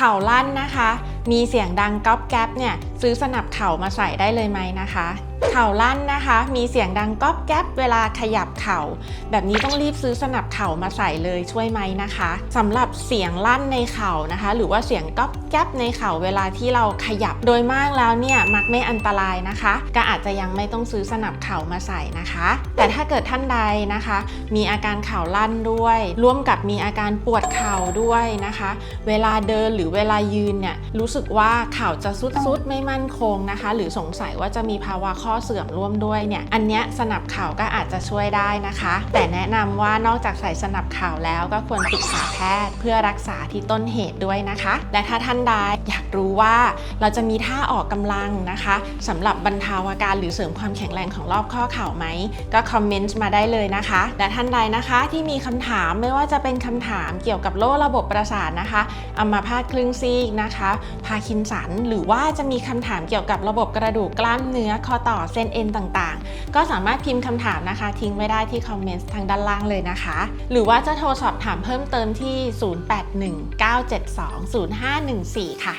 ข่าลั่นนะคะ มีเสียงดังก๊อบแก๊บเนี่ยซื้อสนับเข่ามาใส่ได้เลยไหมนะคะ เข่าลั่นนะคะ มีเสียงดังก๊อบแก๊บเวลาขยับเข่า แบบนี้ต้องรีบซื้อสนับเข่ามาใส่เลยช่วยไหมนะคะสำหรับเสียงลั่นในเข่านะคะ หรือว่าเสียงก๊อบแก๊บในเข่าเวลาที่เราขยับโดยมากแล้วเนี่ยมักไม่อันตรายนะคะ ก็อาจจะยังไม่ต้องซื้อสนับเข่ามาใส่นะคะ แต่ถ้าเกิดท่านใดนะคะ มีอาการเข่าลั่นด้วย ร่วมกับมีอาการปวดเข่าด้วยนะคะ เวลาเดินหรือเวลายืนเนี่ยรู้สึกว่าเข่าจะซุดๆไม่มั่นคงนะคะ หรือสงสัยว่าจะมีภาวะข้อเสื่อมร่วมด้วยเนี่ยอันเนี้ยสนับเข่าก็อาจจะช่วยได้นะคะ แต่แนะนำว่านอกจากใส่สนับเข่าแล้วก็ควรปรึกษาแพทย์ เพื่อรักษาที่ต้นเหตุด้วยนะคะ และถ้าท่านใดอยากรู้ว่าเราจะมีท่าออกกำลังนะคะสำหรับบรรเทาอาการหรือเสริมความแข็งแรงของรอบข้อเข่าไหมก็คอมเมนต์มาได้เลยนะคะ และท่านใดนะคะที่มีคำถามไม่ว่าจะเป็นคำถามเกี่ยวกับโรคระบบประสาทนะคะอัมาพาตครึ่งซีกนะคะพาคินสันหรือว่าจะมีคำถามเกี่ยวกับระบบกระดูกกล้ามเนื้อคอต่อเส้นเอ็นต่างๆ ก็สามารถพิมพ์คำถามนะคะ ทิ้งไว้ได้ที่คอมเมนต์ทางด้านล่างเลยนะคะ หรือว่าจะโทรสอบถามเพิ่มเติมที่ 0819720514 ค่ะ